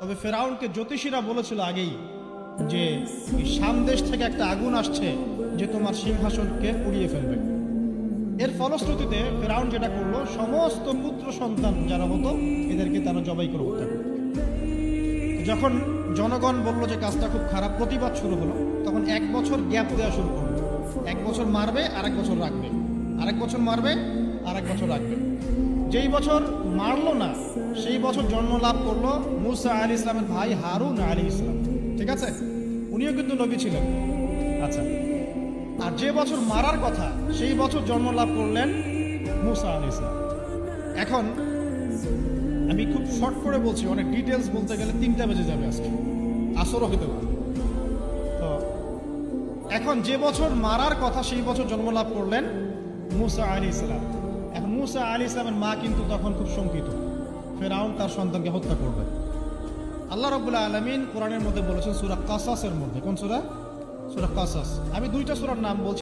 তবে ফেরাউনকে জ্যোতিষীরা বলেছিল আগেই যে এই সামদেশ থেকে একটা আগুন আসছে যে তোমার সিংহাসনকে পুড়িয়ে ফেলবে। এর ফলশ্রুতিতে ফেরাউন যেটা করল, সমস্ত পুত্র সন্তান যারা হতো, এদেরকে তারা জবাই করে হত্যা যখন জনগণ বলল যে কাজটা খুব খারাপ, প্রতিবাদ শুরু হলো। তখন এক বছর গ্যাপ দেওয়া শুরু করল। এক বছর মারবে, আরেক বছর রাখবে। আরেক বছর মারবে আরেক বছর রাখবে যেই বছর মারলো না, সেই বছর জন্ম লাভ করল মুসা আলী ইসলামের ভাই হারুন আলী ইসলাম। ঠিক আছে? উনিও কিন্তু নবী ছিলেন। আচ্ছা। আর যে বছর মারার কথা, সেই বছর জন্ম লাভ করলেন মুসা আলী ইসলাম। এখন আমি খুব শর্ট করে বলছি, অনেক ডিটেলস বলতে গেলে তিনটা বেজে যাবে আজকে। আসরও হতে পারে। তো এখন যে বছর মারার কথা, সেই বছর জন্ম লাভ করলেন মুসা আলী ইসলাম। এখন মুসা আলী ইসলামের মা কিন্তু তখন খুব শঙ্কিত। ফেরাউন তার সন্তানকে হত্যা করবে। আল্লাহ রবুল্লাহ আলমিন কোরআনের মধ্যে বলেছেন, সুরা কাসাসের মধ্যে। কোন সুরা? সুরা কাসাস। আমি দুইটা সুরার নাম বলছি।